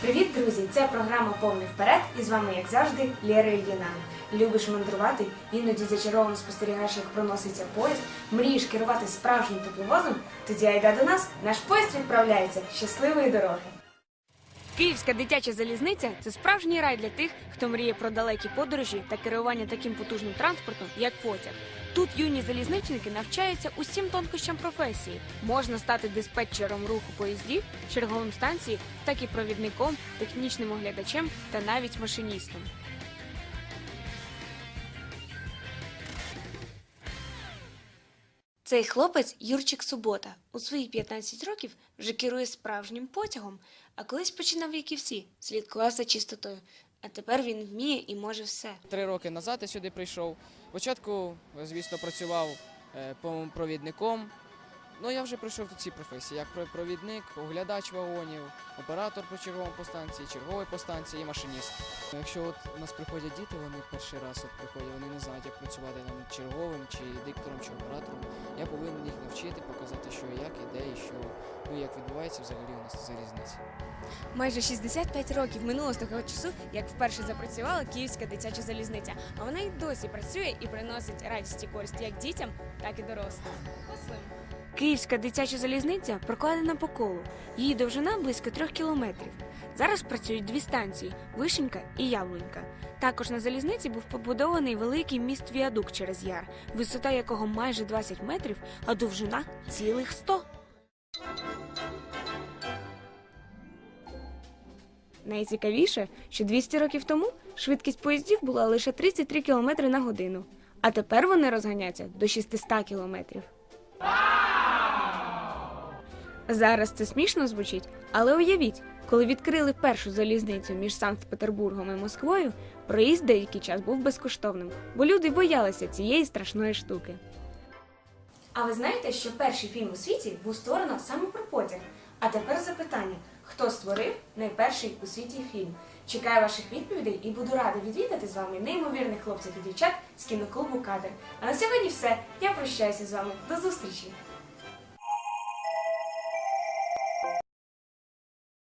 Привіт, друзі! Це програма Повний вперед і з вами, як завжди, Лєра Ільїна. Любиш мандрувати, іноді зачаровано спостерігаєш, як проноситься поїзд, мрієш керувати справжнім тепловозом, тоді айда до нас, наш поїзд відправляється. Щасливої дороги! Київська дитяча залізниця це справжній рай для тих, хто мріє про далекі подорожі та керування таким потужним транспортом, як потяг. Тут юні залізничники навчаються усім тонкощам професії. Можна стати диспетчером руху поїздів, черговим станції, так і провідником, технічним оглядачем та навіть машиністом. Цей хлопець Юрчик Субота у свої 15 років вже керує справжнім потягом, а колись починав, як і всі, слідкував за чистотою. А тепер він вміє і може все. Три роки назад я сюди прийшов. Спочатку, звісно, працював е, провідником. Ну, я вже пройшов ці професії, як провідник, оглядач вагонів, оператор по черговому по станції, черговий по станції і машиніст. Якщо от у нас приходять діти, вони перший раз от приходять, вони не знають, як працювати там черговим, чи диктором, чи оператором. Я повинен їх навчити, показати, що як, і де, і що, ну як відбувається взагалі у нас на залізниці. Майже 65 років минуло з того часу, як вперше запрацювала Київська дитяча залізниця. А вона й досі працює і приносить радість і користь як дітям, так і дорослим. Київська дитяча залізниця прокладена по колу. Її довжина близько трьох кілометрів. Зараз працюють дві станції Вишенька і Яблунька. Також на залізниці був побудований великий міст віадук через яр, висота якого майже 20 метрів, а довжина цілих 100. Найцікавіше, що 200 років тому швидкість поїздів була лише 33 км на годину, а тепер вони розганяться до 600 км. Зараз це смішно звучить, але уявіть, коли відкрили першу залізницю між Санкт-Петербургом і Москвою, проїзд деякий час був безкоштовним, бо люди боялися цієї страшної штуки. А ви знаєте, що перший фільм у світі був створено саме про потяг? А тепер запитання: хто створив найперший у світі фільм? Чекаю ваших відповідей і буду рада відвідати з вами неймовірних хлопців і дівчат з кіноклубу Кадр. А на сьогодні все. Я прощаюся з вами. До зустрічі!